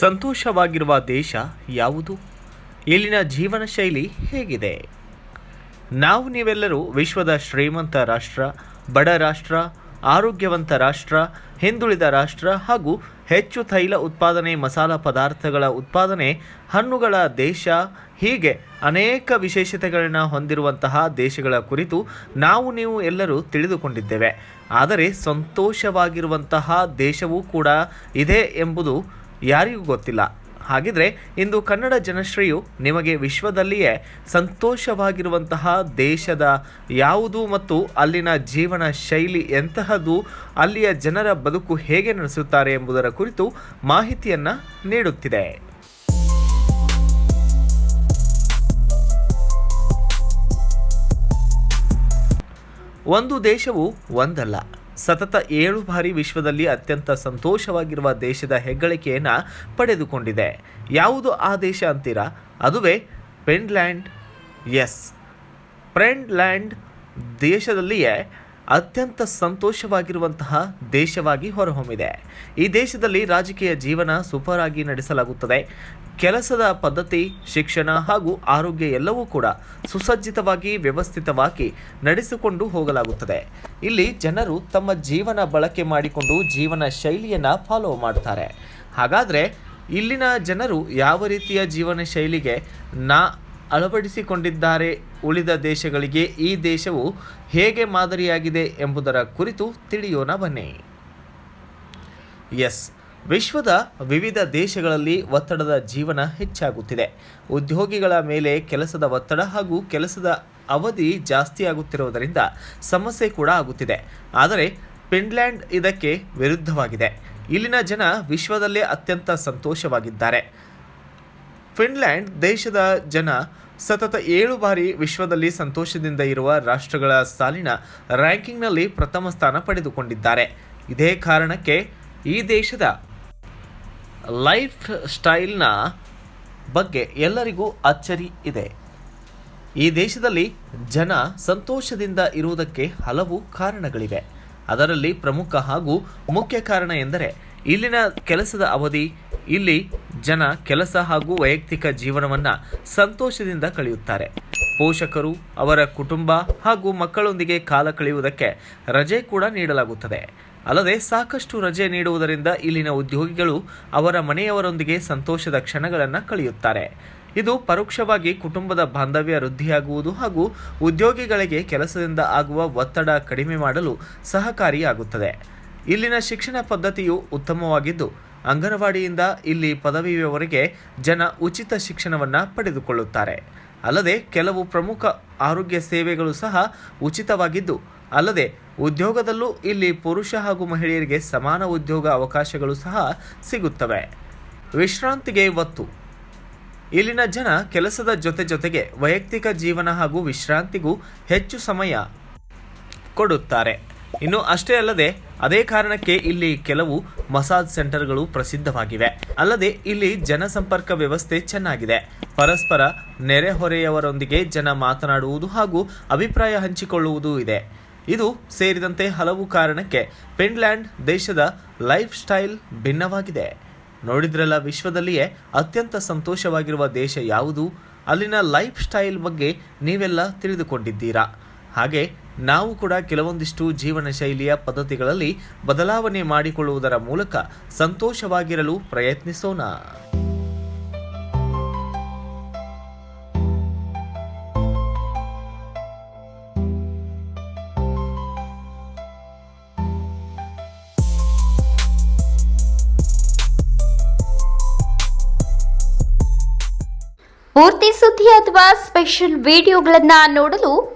ಸಂತೋಷವಾಗಿರುವ ದೇಶ ಯಾವುದು? ಇಲ್ಲಿನ ಜೀವನ ಶೈಲಿ ಹೇಗಿದೆ? ನಾವು ನೀವೆಲ್ಲರೂ ವಿಶ್ವದ ಶ್ರೀಮಂತ ರಾಷ್ಟ್ರ, ಬಡ ರಾಷ್ಟ್ರ, ಆರೋಗ್ಯವಂತ ರಾಷ್ಟ್ರ, ಹಿಂದುಳಿದ ರಾಷ್ಟ್ರ ಹಾಗೂ ಹೆಚ್ಚು ತೈಲ ಉತ್ಪಾದನೆ ಮಸಾಲ ಪದಾರ್ಥಗಳ ಉತ್ಪಾದನೆ ಹಣ್ಣುಗಳ ದೇಶ ಹೀಗೆ ಅನೇಕ ವಿಶೇಷತೆಗಳನ್ನು ಹೊಂದಿರುವಂತಹ ದೇಶಗಳ ಕುರಿತು ನಾವು ನೀವು ಎಲ್ಲರೂ ತಿಳಿದುಕೊಂಡಿದ್ದೇವೆ. ಆದರೆ ಸಂತೋಷವಾಗಿರುವಂತಹ ದೇಶವೂ ಕೂಡ ಇದೆ ಎಂಬುದು ಯಾರಿಗೂ ಗೊತ್ತಿಲ್ಲ. ಹಾಗಿದ್ರೆ ಇಂದು ಕನ್ನಡ ಜನಶ್ರೀಯು ನಿಮಗೆ ವಿಶ್ವದಲ್ಲಿಯೇ ಸಂತೋಷವಾಗಿರುವಂತಹ ದೇಶದ ಯಾವುದು ಮತ್ತು ಅಲ್ಲಿನ ಜೀವನ ಶೈಲಿ ಎಂತಹದ್ದು, ಅಲ್ಲಿಯ ಜನರ ಬದುಕು ಹೇಗೆ ನಡೆಸುತ್ತಾರೆ ಎಂಬುದರ ಕುರಿತು ಮಾಹಿತಿಯನ್ನು ನೀಡುತ್ತಿದೆ. ಒಂದು ದೇಶವು ಒಂದಲ್ಲ ಸತತ ಏಳು ಬಾರಿ ವಿಶ್ವದಲ್ಲಿ ಅತ್ಯಂತ ಸಂತೋಷವಾಗಿರುವ ದೇಶದ ಹೆಗ್ಗಳಿಕೆಯನ್ನು ಪಡೆದುಕೊಂಡಿದೆ. ಯಾವುದು ಆ ದೇಶ ಅಂತೀರಾ? ಅದುವೇ ಪೆಂಡ್ಲ್ಯಾಂಡ್ ಎಸ್. ಪ್ರೆಂಡ್ಲ್ಯಾಂಡ್ ದೇಶದಲ್ಲಿಯೇ ಅತ್ಯಂತ ಸಂತೋಷವಾಗಿರುವಂತಹ ದೇಶವಾಗಿ ಹೊರಹೊಮ್ಮಿದೆ. ಈ ದೇಶದಲ್ಲಿ ರಾಜಕೀಯ ಜೀವನ ಸೂಪರ್ ನಡೆಸಲಾಗುತ್ತದೆ. ಕೆಲಸದ ಪದ್ಧತಿ, ಶಿಕ್ಷಣ ಹಾಗೂ ಆರೋಗ್ಯ ಎಲ್ಲವೂ ಕೂಡ ಸುಸಜ್ಜಿತವಾಗಿ ವ್ಯವಸ್ಥಿತವಾಗಿ ನಡೆಸಿಕೊಂಡು ಹೋಗಲಾಗುತ್ತದೆ. ಇಲ್ಲಿ ಜನರು ತಮ್ಮ ಜೀವನ ಬಳಕೆ ಮಾಡಿಕೊಂಡು ಜೀವನ ಶೈಲಿಯನ್ನು ಫಾಲೋ ಮಾಡ್ತಾರೆ. ಹಾಗಾದರೆ ಇಲ್ಲಿನ ಜನರು ಯಾವ ರೀತಿಯ ಜೀವನ ಶೈಲಿಗೆ ನಾ ಅಳವಡಿಸಿಕೊಂಡಿದ್ದಾರೆ ಉಳಿದ ದೇಶಗಳಿಗೆ ಈ ದೇಶವು ಹೇಗೆ ಮಾದರಿಯಾಗಿದೆ ಎಂಬುದರ ಕುರಿತು ತಿಳಿಯೋಣ ಬನ್ನಿ. ಎಸ್, ವಿಶ್ವದ ವಿವಿಧ ದೇಶಗಳಲ್ಲಿ ಒತ್ತಡದ ಜೀವನ ಹೆಚ್ಚಾಗುತ್ತಿದೆ. ಉದ್ಯೋಗಿಗಳ ಮೇಲೆ ಕೆಲಸದ ಒತ್ತಡ ಹಾಗೂ ಕೆಲಸದ ಅವಧಿ ಜಾಸ್ತಿಯಾಗುತ್ತಿರುವುದರಿಂದ ಸಮಸ್ಯೆ ಕೂಡ ಆಗುತ್ತಿದೆ. ಆದರೆ ಫಿನ್ಲ್ಯಾಂಡ್ ಇದಕ್ಕೆ ವಿರುದ್ಧವಾಗಿದೆ. ಇಲ್ಲಿನ ಜನ ವಿಶ್ವದಲ್ಲೇ ಅತ್ಯಂತ ಸಂತೋಷವಾಗಿದ್ದಾರೆ. ಫಿನ್ಲ್ಯಾಂಡ್ ದೇಶದ ಜನ ಸತತ ಏಳು ಬಾರಿ ವಿಶ್ವದಲ್ಲಿ ಸಂತೋಷದಿಂದ ಇರುವ ರಾಷ್ಟ್ರಗಳ ಸಾಲಿನ ರ್ಯಾಂಕಿಂಗ್ನಲ್ಲಿ ಪ್ರಥಮ ಸ್ಥಾನ ಪಡೆದುಕೊಂಡಿದ್ದಾರೆ. ಇದೇ ಕಾರಣಕ್ಕೆ ಈ ದೇಶದ ಲೈಫ್ ಸ್ಟೈಲ್ನ ಬಗ್ಗೆ ಎಲ್ಲರಿಗೂ ಅಚ್ಚರಿ ಇದೆ. ಈ ದೇಶದಲ್ಲಿ ಜನ ಸಂತೋಷದಿಂದ ಇರುವುದಕ್ಕೆ ಹಲವು ಕಾರಣಗಳಿವೆ. ಅದರಲ್ಲಿ ಪ್ರಮುಖ ಹಾಗೂ ಮುಖ್ಯ ಕಾರಣ ಎಂದರೆ ಇಲ್ಲಿನ ಕೆಲಸದ ಅವಧಿ, ಇಲ್ಲಿ ಜನ ಕೆಲಸ ಹಾಗೂ ವೈಯಕ್ತಿಕ ಜೀವನವನ್ನು ಸಂತೋಷದಿಂದ ಕಳೆಯುತ್ತಾರೆ. ಪೋಷಕರು, ಅವರ ಕುಟುಂಬ ಹಾಗೂ ಮಕ್ಕಳೊಂದಿಗೆ ಕಾಲ ಕಳೆಯುವುದಕ್ಕೆ ರಜೆ ಕೂಡ ನೀಡಲಾಗುತ್ತದೆ. ಅಲ್ಲದೆ ಸಾಕಷ್ಟು ರಜೆ ನೀಡುವುದರಿಂದ ಇಲ್ಲಿನ ಉದ್ಯೋಗಿಗಳು ಅವರ ಮನೆಯವರೊಂದಿಗೆ ಸಂತೋಷದ ಕ್ಷಣಗಳನ್ನು ಕಳೆಯುತ್ತಾರೆ. ಇದು ಪರೋಕ್ಷವಾಗಿ ಕುಟುಂಬದ ಬಾಂಧವ್ಯ ವೃದ್ಧಿಯಾಗುವುದು ಹಾಗೂ ಉದ್ಯೋಗಿಗಳಿಗೆ ಕೆಲಸದಿಂದ ಆಗುವ ಒತ್ತಡ ಕಡಿಮೆ ಮಾಡಲು ಸಹಕಾರಿಯಾಗುತ್ತದೆ. ಇಲ್ಲಿನ ಶಿಕ್ಷಣ ಪದ್ಧತಿಯು ಉತ್ತಮವಾಗಿದ್ದು ಅಂಗನವಾಡಿಯಿಂದ ಇಲ್ಲಿ ಪದವಿಯವರೆಗೆ ಜನ ಉಚಿತ ಶಿಕ್ಷಣವನ್ನು ಪಡೆದುಕೊಳ್ಳುತ್ತಾರೆ. ಅಲ್ಲದೆ ಕೆಲವು ಪ್ರಮುಖ ಆರೋಗ್ಯ ಸೇವೆಗಳು ಸಹ ಉಚಿತವಾಗಿದ್ದು, ಅಲ್ಲದೆ ಉದ್ಯೋಗದಲ್ಲೂ ಇಲ್ಲಿ ಪುರುಷ ಹಾಗೂ ಮಹಿಳೆಯರಿಗೆ ಸಮಾನ ಉದ್ಯೋಗ ಅವಕಾಶಗಳು ಸಹ ಸಿಗುತ್ತವೆ. ವಿಶ್ರಾಂತಿಗೆ ಒತ್ತು. ಇಲ್ಲಿನ ಜನ ಕೆಲಸದ ಜೊತೆ ಜೊತೆಗೆ ವೈಯಕ್ತಿಕ ಜೀವನ ಹಾಗೂ ವಿಶ್ರಾಂತಿಗೂ ಹೆಚ್ಚು ಸಮಯ ಕೊಡುತ್ತಾರೆ. ಇನ್ನು ಅಷ್ಟೇ ಅಲ್ಲದೆ ಅದೇ ಕಾರಣಕ್ಕೆ ಇಲ್ಲಿ ಕೆಲವು ಮಸಾಜ್ ಸೆಂಟರ್ಗಳು ಪ್ರಸಿದ್ಧವಾಗಿವೆ. ಅಲ್ಲದೆ ಇಲ್ಲಿ ಜನಸಂಪರ್ಕ ವ್ಯವಸ್ಥೆ ಚೆನ್ನಾಗಿದೆ. ಪರಸ್ಪರ ನೆರೆಹೊರೆಯವರೊಂದಿಗೆ ಜನ ಮಾತನಾಡುವುದು ಹಾಗೂ ಅಭಿಪ್ರಾಯ ಹಂಚಿಕೊಳ್ಳುವುದು ಇದೆ. ಇದು ಸೇರಿದಂತೆ ಹಲವು ಕಾರಣಕ್ಕೆ ಫಿನ್ಲ್ಯಾಂಡ್ ದೇಶದ ಲೈಫ್ ಸ್ಟೈಲ್ ಭಿನ್ನವಾಗಿದೆ. ನೋಡಿದ್ರಲ್ಲ ವಿಶ್ವದಲ್ಲಿಯೇ ಅತ್ಯಂತ ಸಂತೋಷವಾಗಿರುವ ದೇಶ ಯಾವುದು? ಅಲ್ಲಿನ ಲೈಫ್ ಸ್ಟೈಲ್ ಬಗ್ಗೆ ನೀವೆಲ್ಲ ತಿಳಿದುಕೊಂಡಿದ್ದೀರಾ? ಹಾಗೆ ನಾವು ಕೂಡ ಕೆಲವೊಂದಿಷ್ಟು ಜೀವನ ಶೈಲಿಯ ಪದ್ಧತಿಗಳಲ್ಲಿ ಬದಲಾವಣೆ ಮಾಡಿಕೊಳ್ಳುವುದರ ಮೂಲಕ ಸಂತೋಷವಾಗಿರಲು ಪ್ರಯತ್ನಿಸೋಣ. ಪೂರ್ತಿ ಸುದ್ದಿ ಅಥವಾ ಸ್ಪೆಷಲ್ ವಿಡಿಯೋಗಳನ್ನು ನೋಡಲು